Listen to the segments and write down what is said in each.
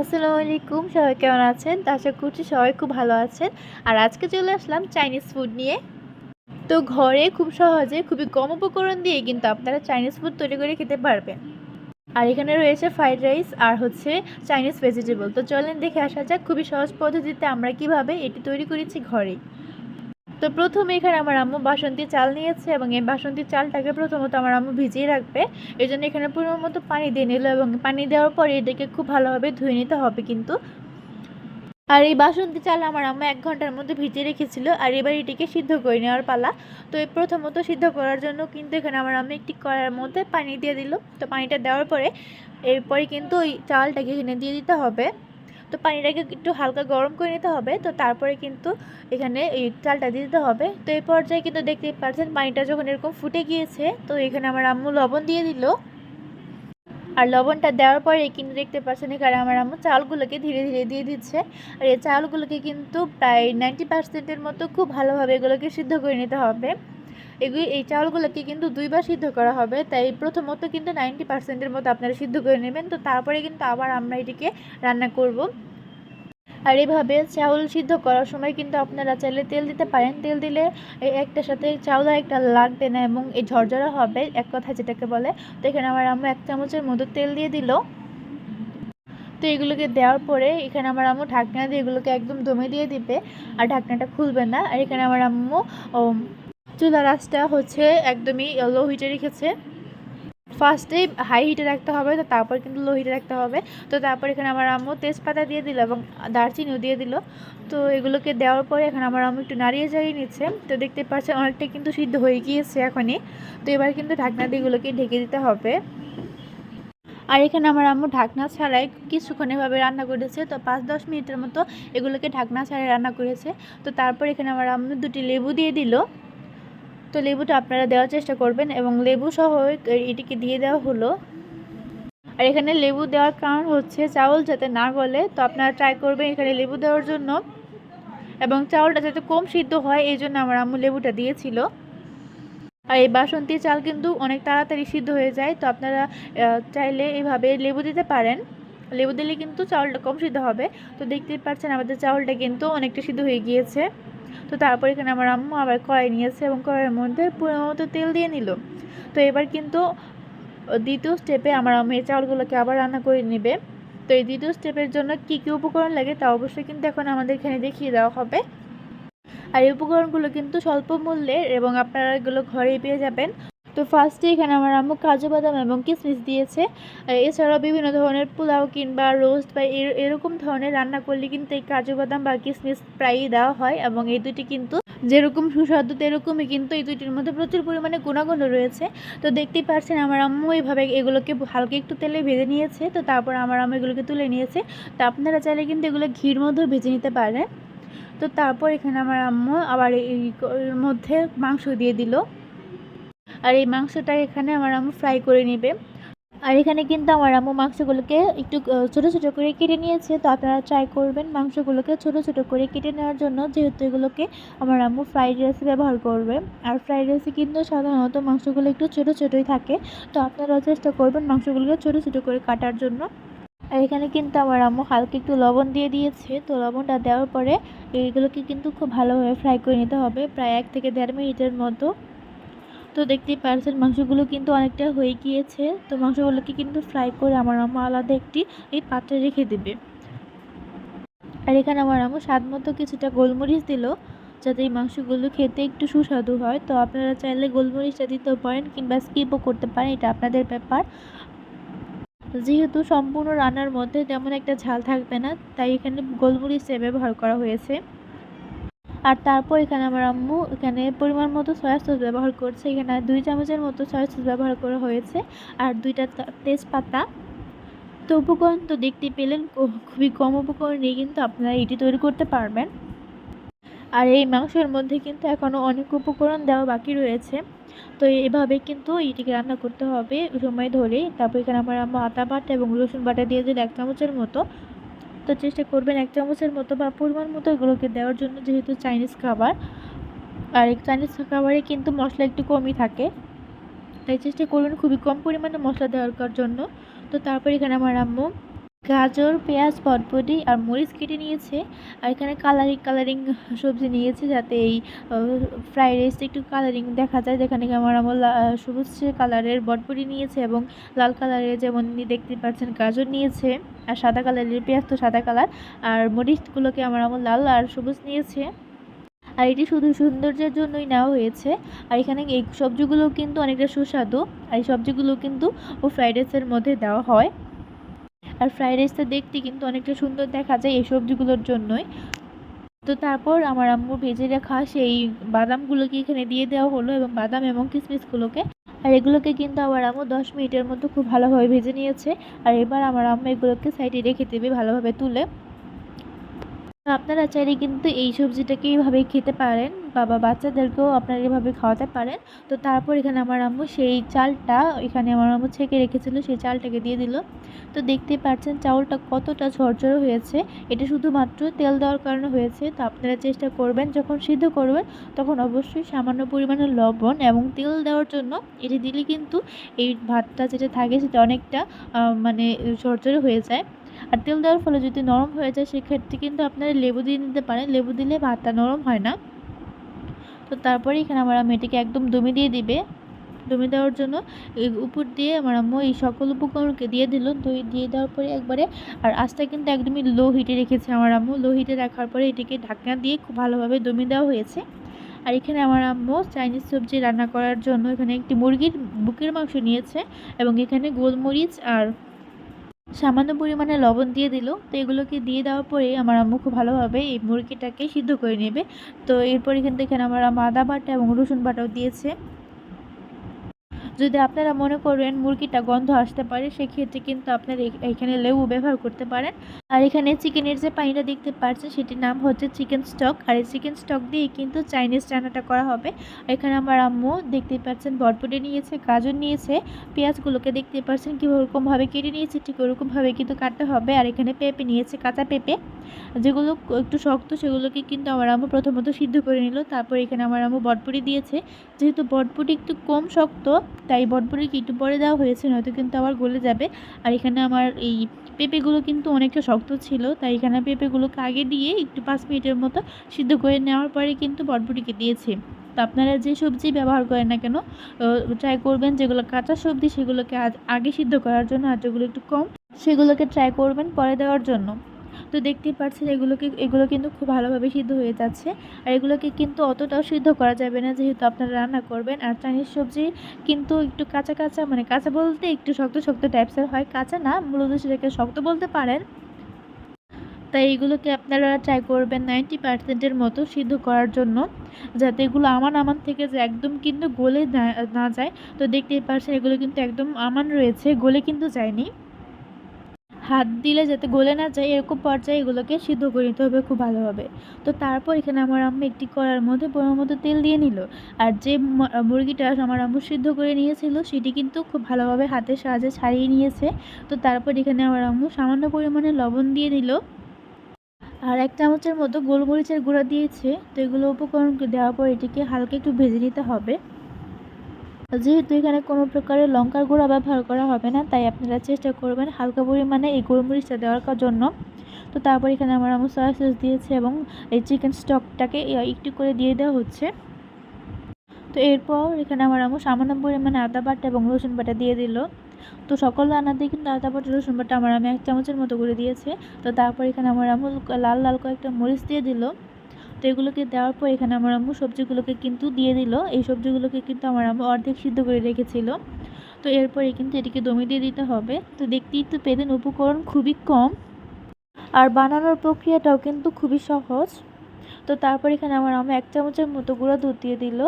আসসালামু আলাইকুম, সবাই কেমন আছেন? আশা করছি সবাই খুব ভালো আছেন। আর আজকে চলে আসলাম চাইনিজ ফুড নিয়ে। তো ঘরে খুব সহজে খুবই কম উপকরণ দিয়ে কিন্তু আপনারা চাইনিজ ফুড তৈরি করে খেতে পারবেন। আর এখানে রয়েছে ফ্রাইড রাইস আর হচ্ছে চাইনিজ ভেজিটেবল তো চলেন দেখে আসা যাক খুবই সহজ পদ্ধতিতে আমরা কীভাবে এটি তৈরি করেছি ঘরেই তো প্রথমে এখানে আমার আম্মু বাসন্তী চাল নিয়েছে এবং এই বাসন্তী চালটাকে প্রথমত আমার আম্মু ভিজিয়ে রাখবে। এই জন্য এখানে পরিমাণ মতো পানি দিয়ে নিল এবং পানি দেওয়ার পরে এটাকে খুব ভালোভাবে ধুয়ে নিতে হবে কিন্তু। আর এই বাসন্তী চাল আমার আম্মা এক ঘণ্টার মধ্যে ভিজিয়ে রেখেছিল আর এবার এটিকে সিদ্ধ করে নেওয়ার পালা। তো এই প্রথমত সিদ্ধ করার জন্য কিন্তু এখানে আমার আম্মা একটি কড়ার মধ্যে পানি দিয়ে দিল। তো পানিটা দেওয়ার পরে এরপরে কিন্তু ওই চালটাকে এখানে দিয়ে দিতে হবে। তো পানিটাকে একটু হালকা গরম করে নিতে হবে, তো তারপরে কিন্তু এখানে এই চালটা দিয়ে দিতে হবে। তো এই পর্যায়ে কিন্তু দেখতেই পাচ্ছেন পানিটা যখন এরকম ফুটে গিয়েছে, তো এখানে আমার আম্মু লবণ দিয়ে দিল। আর লবণটা দেওয়ার পরে কিন্তু দেখতে পাচ্ছেন এখানে আমার আম্মু চালগুলোকে ধীরে ধীরে দিয়ে দিচ্ছে। আর এই চালগুলোকে কিন্তু প্রায় নাইনটি পার্সেন্টের মতো খুব ভালোভাবে এগুলোকে সিদ্ধ করে নিতে হবে। এগুলি এই চাউলগুলোকে কিন্তু দুইবার সিদ্ধ করা হবে, তাই প্রথমত কিন্তু নাইনটি পার্সেন্টের মতো আপনারা সিদ্ধ করে নেবেন। তো তারপরে কিন্তু আবার আমরা এটিকে রান্না করব। আর এভাবে চাউল সিদ্ধ করার সময় কিন্তু আপনারা চাইলে তেল দিতে পারেন। তেল দিলে একটার সাথে চাউল একটা লাগবে না এবং এই ঝরঝরা হবে, এক কথা যেটাকে বলে। তো এখানে আমার আম্মু এক চামচের মতো তেল দিয়ে দিল। তো এগুলোকে দেওয়ার পরে এখানে আমার আম্মু ঢাকনা দিয়ে এগুলোকে একদম দমে দিয়ে দিবে, আর ঢাকনাটা খুলবে না। আর এখানে আমার আম্মু চুলার আঁচটা হচ্ছে একদমই লো হিটে রেখেছে। ফার্স্টে হাই হিটে রাখতে হবে, তো তারপর কিন্তু লো হিটে রাখতে হবে। তো তারপর এখানে আমার আম্মু তেজপাতা দিয়ে দিল এবং দারচিনিও দিয়ে দিল। তো এগুলোকে দেওয়ার পরে এখানে আমার আম্মু একটু নাড়িয়ে চাড়িয়ে নিচ্ছে। তো দেখতে পাচ্ছেন অনেকটা কিন্তু সিদ্ধ হয়ে গিয়েছে এখনই। তো এবার কিন্তু ঢাকনা দিয়ে এগুলোকে ঢেকে দিতে হবে। আর এখানে আমার আম্মু ঢাকনা ছাড়াই কিছুক্ষণ এভাবে রান্না করেছে। তো পাঁচ দশ মিনিটের মতো এগুলোকে ঢাকনা ছাড়াই রান্না করেছে। তো তারপর এখানে আমার আম্মু দুটি লেবু দিয়ে দিল। তো লেবুটা আপনারা দেওয়ার চেষ্টা করবেন এবং লেবু সহ এটিকে দিয়ে দেওয়া হলো। আর এখানে লেবু দেওয়ার কারণ হচ্ছে চাউল যাতে না গলে, তো আপনারা ট্রাই করবেন এখানে লেবু দেওয়ার জন্য। এবং চাউলটা যাতে কম সিদ্ধ হয়, এই জন্য আমার আম্মু লেবুটা দিয়েছিল। আর এই বাসন্তী চাল কিন্তু অনেক তাড়াতাড়ি সিদ্ধ হয়ে যায়, তো আপনারা চাইলে এইভাবে লেবু দিতে পারেন। লেবু দিলে কিন্তু চাউলটা কম সিদ্ধ হবে। তো দেখতেই পাচ্ছেন আমাদের চাউলটা কিন্তু অনেকটা সিদ্ধ হয়ে গিয়েছে। তো তারপর এখানে আমার আম্মু আবার কড়াই নিয়েছে এবং কড়াইয়ের মধ্যে পুরো মতো তেল দিয়ে নিল। তো এবার কিন্তু দ্বিতীয় স্টেপে আমার আম্মু এই চাউলগুলোকে আবার রান্না করে নেবে। তো এই দ্বিতীয় স্টেপের জন্য কি কি উপকরণ লাগে তা অবশ্যই কিন্তু এখন আমাদের এখানে দেখিয়ে দেওয়া হবে। আর এই উপকরণগুলো কিন্তু স্বল্প মূল্যের এবং আপনারা এগুলো ঘরেই পেয়ে যাবেন। তো ফার্স্টে এখানে আমার আম্মু কাজু বাদাম এবং কিশমিশ দিয়েছে। এছাড়াও বিভিন্ন ধরনের পোলাও কিংবা রোস্ট বা এরকম ধরনের রান্না করলে কিন্তু এই কাজু বাদাম বা কিশমিশ প্রায়ই দেওয়া হয় এবং এই দুটি কিন্তু যেরকম সুস্বাদু তেরকমই কিন্তু এই দুইটির মধ্যে প্রচুর পরিমাণে গুণাগুণ রয়েছে। তো দেখতেই পাচ্ছেন আমার আম্মু এইভাবে এগুলোকে হালকা একটু তেলে ভেজে নিয়েছে। তো তারপর আমার আম্মু এগুলোকে তুলে নিয়েছে। তো আপনারা চাইলে কিন্তু এগুলো ঘির মধ্যেও ভেজে নিতে পারেন। তো তারপর এখানে আমার আম্মু আবার এই মধ্যে মাংস দিয়ে দিল। আর এই মাংসটা এখানে আমার আম্মু ফ্রাই করে নেবে। আর এখানে কিন্তু আমার আম্মু মাংসগুলোকে একটু ছোটো ছোটো করে কেটে নিয়েছে। তো আপনারা ট্রাই করবেন মাংসগুলোকে ছোটো ছোটো করে কেটে নেওয়ার জন্য, যেহেতু এগুলোকে আমার আম্মু ফ্রাইড রাইসে ব্যবহার করবে। আর ফ্রাইড রাইসে কিন্তু সাধারণত মাংসগুলো একটু ছোটো ছোটোই থাকে। তো আপনারা চেষ্টা করবেন মাংসগুলোকে ছোটো ছোটো করে কাটার জন্য। আর এখানে কিন্তু আমার আম্মু হালকা একটু লবণ দিয়ে দিয়েছে। তো লবণটা দেওয়ার পরে এইগুলোকে কিন্তু খুব ভালোভাবে ফ্রাই করে নিতে হবে, প্রায় এক থেকে দেড় মিনিটের মতো। তো দেখতেই পারছেন, মাংসগুলো কিন্তু অনেকটা হয়ে গিয়েছে। তো মাংসগুলোকে কিন্তু ফ্রাই করে আমার আম্মু আলাদা একটি, এই পাত্রে রেখে দেবে। আর এখানে আমার আম্মু স্বাদ মতো কিছুটা গোলমরিচ দিল, যাতে এই মাংসগুলো খেতে একটু সুস্বাদু হয়। তো আপনারা চাইলে গোলমরিচটা দিতেও পারেন কিংবা স্কিপও করতে পারেন, এটা আপনাদের ব্যাপার। যেহেতু সম্পূর্ণ রান্নার মধ্যে তেমন একটা ঝাল থাকবে না, তাই এখানে গোলমরিচে ব্যবহার করা হয়েছে। আর তারপর এখানে আমার আম্মু এখানে পরিমাণ মতো সয়া সস ব্যবহার করছে। এখানে দুই চামচের মতো সয়া সস ব্যবহার করা হয়েছে আর দুইটা তেজপাতা। তো উপকরণ তো দেখতে পেলেন খুবই কম উপকরণেই কিন্তু আপনারা এটি তৈরি করতে পারবেন। আর এই মাংসের মধ্যে কিন্তু এখনও অনেক উপকরণ দেওয়া বাকি রয়েছে। তো এভাবে কিন্তু এটিকে রান্না করতে হবে সময় ধরে। তারপর এখানে আমার আম্মা আটা বাটা এবং রসুন বাটা দিয়ে এক চামচের মতো তো চেষ্টা করবেন এক চামচের মতো বা পরিমাণ মতো এগুলোকে দেওয়ার জন্য যেহেতু চাইনিজ খাবার। আর এই চাইনিজ খাবারে কিন্তু মশলা একটু কমই থাকে। তাই চেষ্টা করবেন খুবই কম পরিমাণে মশলা দেওয়ার জন্য। তো তারপর এখানে আমার আম্মু গাজর, পেঁয়াজ বটবটি আর মরিচ কেটে নিয়েছে। আর এখানে কালারিং কালারিং সবজি নিয়েছে যাতে এই ফ্রাইড রাইসটা একটু কালারিং দেখা যায়। যেখানে আমার আমার সবুজ কালারের বটবটি নিয়েছে এবং লাল কালারের যেমন দেখতে পাচ্ছেন গাজর নিয়েছে আর সাদা কালারের পেঁয়াজ তো সাদা কালার আর মরিচগুলোকে আমার আমার লাল আর সবুজ নিয়েছে। আর এটি শুধু সৌন্দর্যের জন্যই নেওয়া হয়েছে। আর এখানে এই সবজিগুলো কিন্তু অনেকটা সুস্বাদু। আর এই সবজিগুলো কিন্তু ও ফ্রাইড রাইসের মধ্যে দেওয়া হয়। আর ফ্রাইড রাইসটা দেখতে কিন্তু অনেকটা সুন্দর দেখা যায় এই সবজিগুলোর জন্যই। তো তারপর আমার আম্মু ভেজে রাখা সেই বাদামগুলোকে এখানে দিয়ে দেওয়া হলো এবং বাদাম এবং কিশমিশগুলোকে আর এগুলোকে কিন্তু আমার আম্মু দশ মিনিটের মতো খুব ভালোভাবে ভেজে নিয়েছে। আর এবার আমার আম্মু এগুলোকে সাইডে রেখে দেবে ভালোভাবে তুলে। আপনারা চাইলে কিন্তু এই সবজিটাকে এইভাবে খেতে পারেন বাবা বাচ্চাদেরকেও আপনারা এভাবে খাওয়াতে পারেন। তো তারপর এখানে আমার আম্মু সেই চালটা, এখানে আমার আম্মু ছেঁকে রেখেছিল, সেই চালটাকে দিয়ে দিল। তো দেখতেই পাচ্ছেন চাউলটা কতটা ঝরঝরে হয়েছে। এটা শুধুমাত্র তেল দেওয়ার কারণে হয়েছে। তো আপনারা চেষ্টা করবেন, যখন সিদ্ধ করবেন, তখন অবশ্যই সামান্য পরিমাণে লবণ এবং তেল দেওয়ার জন্য এটি দিলে কিন্তু এই ভাতটা যেটা থাকে সেটা অনেকটা মানে ঝরঝরে হয়ে যায়। আর তেল দেওয়ার ফলে যদি নরম হয়ে যায়, সেক্ষেত্রে কিন্তু আপনারা লেবু দিয়ে নিতে পারেন। লেবু দিলে ভাতটা নরম হয় না। তো তারপরে এখানে আমার আম্মু একদম দমে দিয়ে দিবে। দমে দেওয়ার জন্য উপর দিয়ে আমার আম্মু এই সকল উপকরণকে দিয়ে দিল। দই দিয়ে দেওয়ার পরে একবারে আর আঁচটা কিন্তু একদমই লো হিটে রেখেছে আমার আম্মু। লো হিটে রাখার পরে এটিকে ঢাকনা দিয়ে খুব ভালোভাবে দমে দেওয়া হয়েছে। আর এখানে আমার আম্মু চাইনিজ সবজি রান্না করার জন্য এখানে একটি মুরগির বুকের মাংস নিয়েছে এবং এখানে গোলমরিচ আর সামান্য পরিমাণে লবণ দিয়ে দিল। তো এগুলোকে দিয়ে দেওয়ার পরে আমার আম্মু খুব ভালোভাবে এই মুরগিটাকে সিদ্ধ করে নেবে। তো এরপর এখান থেকে আমার আদা বাটা এবং রসুন বাটাও দিয়েছে। যদি আপনারা মনে করেন মুরগিটা গন্ধ আসতে পারে, সেক্ষেত্রে কিন্তু আপনারা এখানে লেবু ব্যবহার করতে পারেন। আর এখানে চিকেনের যে পানিটা দেখতে পাচ্ছেন সেটির নাম হচ্ছে চিকেন স্টক। আর এই চিকেন স্টক দিয়ে কিন্তু চাইনিজ রান্নাটা করা হবে। এখানে আমার আম্মু দেখতে পাচ্ছেন বটবটি নিয়েছে, গাজর নিয়েছে, পেঁয়াজগুলোকে দেখতে পাচ্ছেন কী ওরকমভাবে কেটে নিয়েছে, ঠিক ওরকমভাবে কিন্তু কাটতে হবে। আর এখানে পেঁপে নিয়েছে, কাঁচা পেঁপে। যেগুলো একটু শক্ত, সেগুলোকে কিন্তু আমার আম্মু প্রথমত সিদ্ধ করে নিল। তারপর এখানে আমার আম্মু বটবটি দিয়েছে। যেহেতু বটবটি একটু কম শক্ত তাই বটবটিকে একটু পরে দেওয়া হয়েছে, নয়তো কিন্তু আবার গলে যাবে। আর এখানে আমার এই পেঁপেগুলো কিন্তু অনেকটা শক্ত ছিল, তাই এখানে পেঁপেগুলোকে আগে দিয়ে একটু পাঁচ মিনিটের মতো সিদ্ধ করে নেওয়ার পরে কিন্তু বটবটিকে দিয়েছি। তো আপনারা যে সবজি ব্যবহার করেন না কেন ট্রাই করবেন যেগুলো কাঁচা সবজি সেগুলোকে আগে সিদ্ধ করার জন্য আর যেগুলো একটু কম, সেগুলোকে ট্রাই করবেন পরে দেওয়ার জন্য। তো দেখতেই পাচ্ছেন এগুলোকে, এগুলো কিন্তু খুব ভালোভাবে সিদ্ধ হয়ে যাচ্ছে। আর এগুলোকে কিন্তু অতটাও সিদ্ধ করা যাবে না, যেহেতু আপনারা রান্না করবেন। আর চাইনিজ সবজি কিন্তু একটু কাঁচা কাঁচা মানে কাঁচা বলতে একটু শক্ত শক্ত টাইপসের হয়। কাঁচা না, মূলত সেটাকে শক্ত বলতে পারেন। তাই এগুলোকে আপনারা ট্রাই করবেন নাইনটি পার্সেন্টের মতো সিদ্ধ করার জন্য, যাতে এগুলো আমান আমান থেকে যে একদম কিন্তু গলে না- যায়। তো দেখতেই পাচ্ছেন এগুলো কিন্তু একদম আমান রয়েছে, গলে কিন্তু যায়নি। হাত দিলে যাতে গলে না যায়, এরকম পর্যায়ে এগুলোকে সিদ্ধ করে নিতে হবে খুব ভালোভাবে। তো তারপর এখানে আমার আম্মু একটি কড়ার মধ্যে পরিমাণ মতো তেল দিয়ে নিল। আর যে মুরগিটা আমার আম্মু সিদ্ধ করে নিয়েছিল, সেটি কিন্তু খুব ভালোভাবে হাতের সাহায্যে ছাড়িয়ে নিয়েছে। তো তারপর এখানে আমার আম্মু সামান্য পরিমাণে লবণ দিয়ে দিল। আর এক চামচের মতো গোলমরিচের গুঁড়া দিয়েছে। তো এগুলো উপকরণ দেওয়ার পর এটিকে হালকা একটু ভেজে নিতে হবে। যেহেতু এখানে কোনো প্রকারের লঙ্কার গুঁড়া ব্যবহার করা হবে না, তাই আপনারা চেষ্টা করবেন হালকা পরিমাণে এই গোলমরিচটা দেওয়ার জন্য। তো তারপর এখানে আমার আমু সয়া সস দিয়েছে এবং এই চিকেন স্টকটাকে একটু করে দিয়ে দেওয়া হচ্ছে। তো এরপর এখানে আমার আমু সামান্য পরিমাণে আদা বাটা এবং রসুন বাটা দিয়ে দিল। তো সকল রান্নাতেই কিন্তু আদা বাটা, রসুন বাটা আমার আমি এক চামচের মতো করে দিয়েছে। তো তারপর এখানে আমার আমু লাল লাল কয়েকটা মরিচ দিয়ে দিল। তো এগুলোকে দেওয়ার পর এখানে আমার আম্মু সবজিগুলোকে কিন্তু দিয়ে দিল। এই সবজিগুলোকে কিন্তু আমার আম্মু অর্ধেক সিদ্ধ করে রেখেছিল। তো এরপরে কিন্তু এটিকে দমে দিয়ে দিতে হবে। তো দেখতেই তো পেলেন, উপকরণ খুবই কম। আর বানানোর প্রক্রিয়াটাও কিন্তু খুবই সহজ। তো তারপর এখানে আমার আম্মু এক চামচের মতো গুঁড়া দুধ দিয়ে দিল।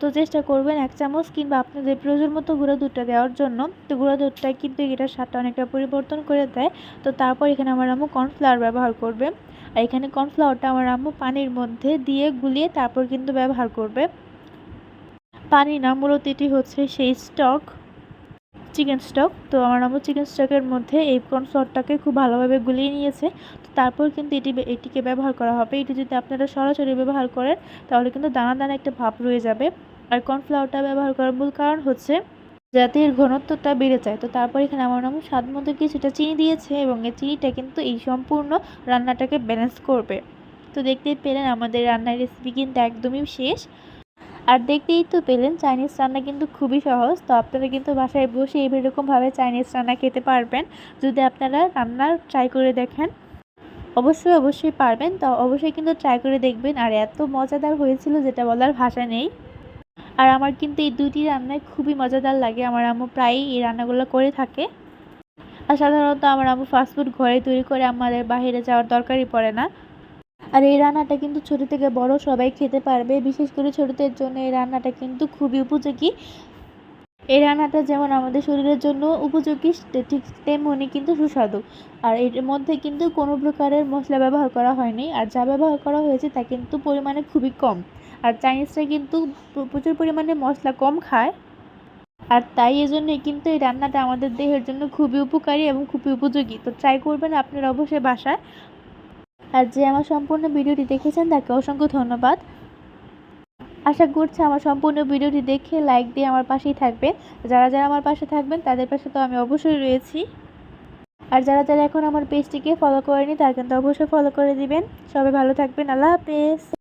তো চেষ্টা করবেন এক চামচ কিংবা আপনাদের প্রয়োজন মতো গুঁড়া দুধটা দেওয়ার জন্য, তো গুঁড়া দুধটা কিন্তু এটার স্বাদটা অনেকটা পরিবর্তন করে দেয়। তো তারপর এখানে আমার আম্মু কর্নফ্লাওয়ার ব্যবহার করবে। আর এখানে কর্নফ্লাওয়ারটা আমার আম্মু পানির মধ্যে দিয়ে গুলিয়ে তারপর কিন্তু ব্যবহার করবে। পানি না, মূলত এটি হচ্ছে সেই স্টক, চিকেন স্টক। তো আমার আম্মু চিকেন স্টকের মধ্যে এই কর্নফ্লাওয়ারটাকে খুব ভালোভাবে গুলিয়ে নিয়েছে। তো তারপর কিন্তু এটি এটিকে ব্যবহার করা হবে। এটি যদি আপনারা সরাসরি ব্যবহার করেন, তাহলে কিন্তু দানা দানা একটা ভাব রয়ে যাবে। আর কর্নফ্লাওয়ারটা ব্যবহার করার মূল কারণ হচ্ছে যাতে এর ঘনত্বটা বেড়ে যায়। তো তারপর এখানে আমার নাম স্বাদ মতো কিছুটা চিনি দিয়েছে এবং এই চিনিটা কিন্তু এই সম্পূর্ণ রান্নাটাকে ব্যালেন্স করবে। তো দেখতেই পেলেন আমাদের রান্নার রেসিপি কিন্তু একদমই শেষ। আর দেখতেই তো পেলেন চাইনিজ রান্না কিন্তু খুবই সহজ। তো আপনারা কিন্তু বাসায় বসে এরকমভাবে চাইনিজ রান্না খেতে পারবেন। যদি আপনারা রান্না ট্রাই করে দেখেন, অবশ্যই অবশ্যই পারবেন। তো অবশ্যই কিন্তু ট্রাই করে দেখবেন। আর এত মজাদার হয়েছিল যেটা বলার ভাষা নেই। আর আমার কিন্তু এই দুটি রান্নায় খুবই মজাদার লাগে। আমার আম্মু প্রায়ই এই রান্নাগুলো করে থাকে। আর সাধারণত আমার আম্মু ফাস্টফুড ঘরে তৈরি করে আমাদের বাইরে যাওয়ার দরকারই পড়ে না। আর এই রান্নাটা কিন্তু ছোট থেকে বড় সবাই খেতে পারবে। বিশেষ করে ছোটদের জন্য এই রান্নাটা কিন্তু খুবই উপযোগী। এই রান্নাটা যেমন আমাদের শরীরের জন্য উপযোগী ঠিক তেমনই কিন্তু সুস্বাদু। আর এর মধ্যে কিন্তু কোনো প্রকারের মশলা ব্যবহার করা হয়নি। আর যা ব্যবহার করা হয়েছে তা কিন্তু পরিমাণে খুবই কম। আর চাইনিজরা কিন্তু প্রচুর পরিমাণে মশলা কম খায়। আর তাই এজন্যই কিন্তু এই রান্নাটা আমাদের দেহের জন্য খুবই উপকারী এবং খুবই উপযোগী। তো ট্রাই করবেন আপনার অবশ্যই বাসায়। আর যে আমার সম্পূর্ণ ভিডিওটি দেখেছেন, তাকে অসংখ্য ধন্যবাদ। আশা করছি আমার সম্পূর্ণ ভিডিওটি দেখে লাইক দিয়ে আমার পাশেই থাকবে যারা যারা আমার পাশে থাকবেন, তাদের পাশে তো আমি অবশ্যই রয়েছি। আর যারা যারা এখন আমার পেজটিকে ফলো করেনি, তারা কিন্তু অবশ্যই ফলো করে দিবেন। সবাই ভালো থাকবেন। আল্লাহ হাফেজ।